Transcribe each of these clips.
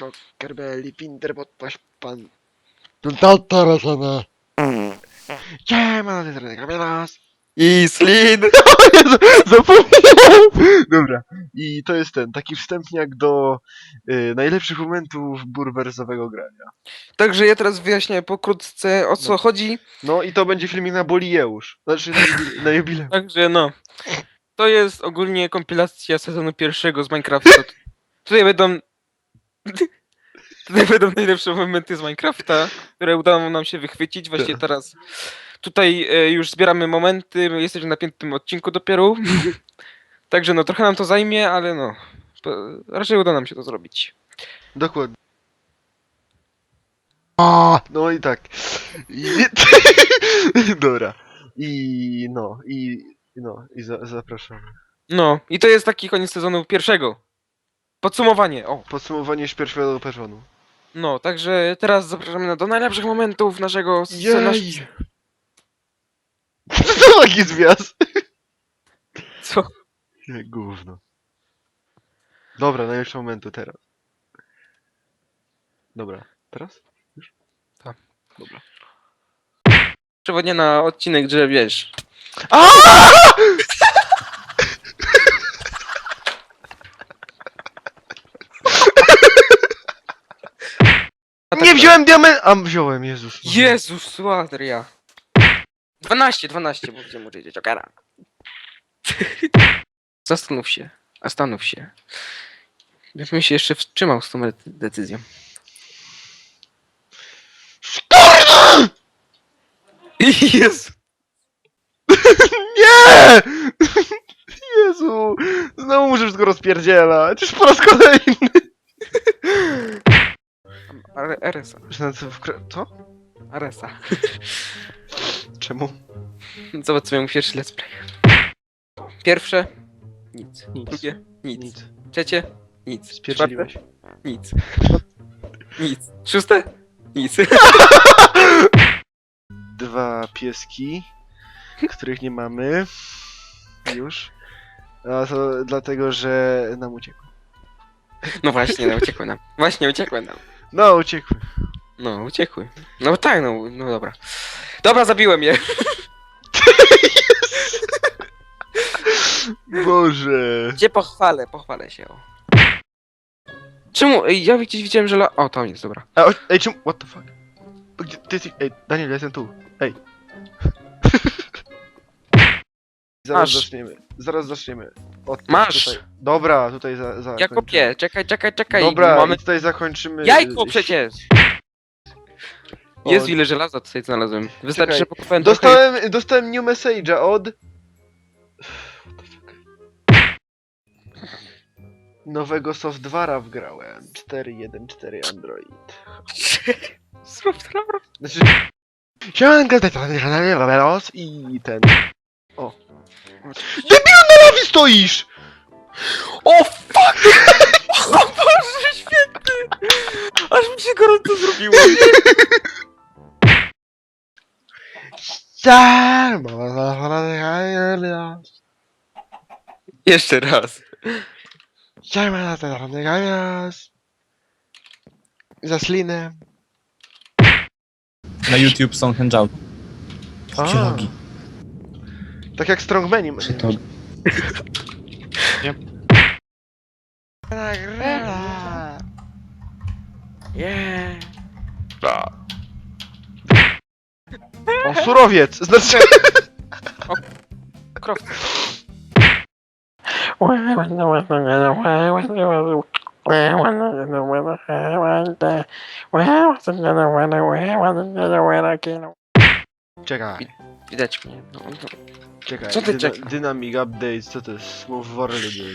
Czokerbeli, Pinterbot, pan... Tatarasana. Siema, na tej Kamielas. I Slin! Zapomniałem! Dobra, i to jest ten, taki wstępniak do y, najlepszych momentów burwersowego grania. Także ja teraz wyjaśnię pokrótce o co No. chodzi. No i to będzie filmik na Bolijeusz. Znaczy na, jubi- na jubileusz. Także no. To jest ogólnie kompilacja sezonu pierwszego z Minecrafta. Tutaj będą. Tutaj będą najlepsze momenty z Minecrafta, które udało nam się wychwycić. Właśnie Tak. teraz. Tutaj e, już zbieramy momenty. Jesteśmy na piątym odcinku dopiero. Także no trochę nam to zajmie, ale no. po- Raczej uda nam się to zrobić. Dokładnie. A, no i tak. I... Dobra. I no, i no, i za, zapraszamy. No, i to jest taki koniec sezonu pierwszego. Podsumowanie, o. Podsumowanie śpierwego perzonu. No, także teraz zapraszamy na- do najlepszych momentów naszego scena... Co to taki zwiast? Co? Jak gówno. Dobra, najlepszy momentu teraz. Dobra, teraz? Przewodnie na odcinek, że wiesz. A! A tak Nie wziąłem diament! A wziąłem, Jezus. Jezus, Ładria. 12, 12, bo będziemy użyć Jokera. Zastanów się, zastanów się. Ja bym się jeszcze wstrzymał z tą de- decyzją. Jezu. Nie! Jezu! Znowu muszę wszystko rozpierdzielać. Już po raz kolejny. Are- Aresa. Co? Aresa. Czemu? Zobacz sobie mój pierwszy let's play. Pierwsze. Nic. Nic. Drugie. Nic. Nic. Trzecie. Nic. Spierdzieliłeś. Czwarte, Nic. Nic. Szóste? Nic. Dwa pieski, których nie mamy. Już. A to dlatego, że nam uciekły. No właśnie, no uciekły nam. Właśnie uciekły nam. No, uciekły. No, uciekły. No tak, no, no dobra. Dobra, zabiłem je. Boże. Gdzie pochwalę, pochwalę się. O. Czemu? Ej, Ja gdzieś widziałem, że la... O, tam jest, dobra. A, o, ej, czemu? What the fuck? Gdzie, ty jesteś? Ej, Daniel, ja jestem tu. Ej. Zaraz Masz. zaczniemy. Zaraz zaczniemy. Od, Masz. Tutaj. Dobra, tutaj za, za Ja kopię, czekaj, czekaj, czekaj. Dobra, Mamy... i tutaj zakończymy. Jajko y, przecież! O, Jezu, ile żelaza tutaj znalazłem. Wystarczy, Czekaj. że pokopałem trochę... Dostałem, dostałem new message'a od... Nowego software'a wgrałem. 4.1.4 Android. Zrób to, Znaczy... Siemanko, jest i ten... O. Debil na lawie stoisz! O fuck! O Boże święty! Aż mi się gorąco zrobiło. Jeszcze raz. Za slinem. Na YouTube są hangout. A. Tak jak Strongmani. To Yeah. O, surowiec! Znaczy... Krowca. Czekaj, Widać mnie. No, no. czekaj. Co ty Dyna- czekasz? Dynamic Updates, co to jest? Smooth World, nie.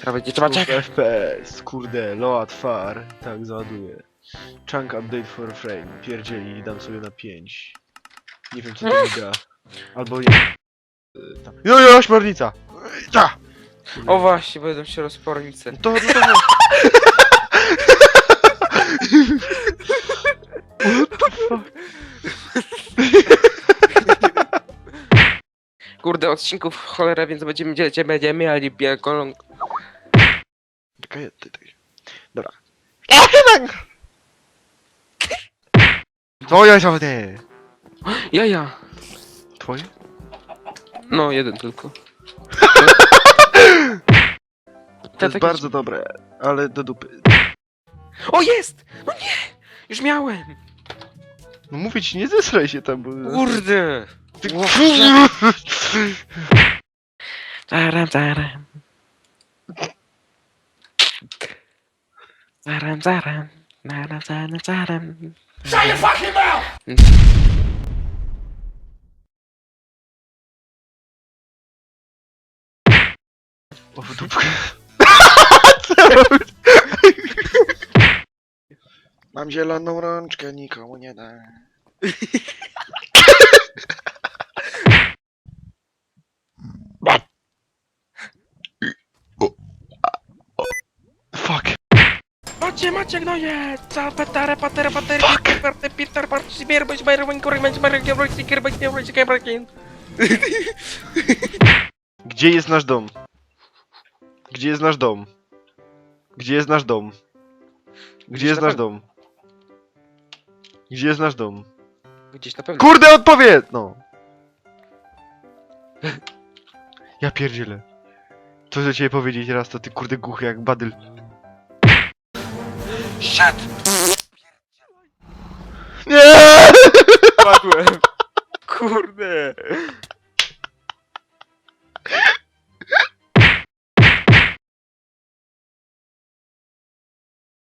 Teraz będzie trzeba Smooth czekać. FPS, kurde, load far, tak załaduję. Chunk update for frame, pierdzieli, dam sobie na 5. Nie wiem co to da. Albo nie. Y, tam. Jo, jo, ośmiornica! Ja! O właśnie, będą się rozpornice. To, no to... Kurde, odcinków cholera, więc będziemy dzielić, będziemy mieli biegolą. Czekaj, ty, ty. Dobra. Twoja żony! Ja, ja. Twoje? No, jeden tylko. To jest taki- bardzo dobre, ale do dupy. O, jest! No nie! Już miałem! No mówię ci, nie zesraj się tam, bo... Kurde! Ty- Zaram, zaram. Zaram, zaram. Zaram, zaram, zaram. Shut your fucking mouth! O, w dupkę. Mam zieloną rączkę, nikomu nie dam. Macie, macie gnoje! Za patara, patera, patera, Peter, Peter, Peter, Peter, Sibir, Boys, Byron, Wing, Corey, Bench, Barry, Gilroy, Seeker, Boys, Gilroy, Seeker, Barkin. Gdzie jest nasz dom? Gdzie jest nasz dom? Gdzie jest nasz dom? Gdzie jest nasz dom? Gdzie jest nasz dom? Gdzieś na pewno. Kurde, odpowiedz! No. Ja pierdzielę. Co do ciebie powiedzieć raz, to ty kurde głuchy jak badyl. Shit! Nie! Padłem.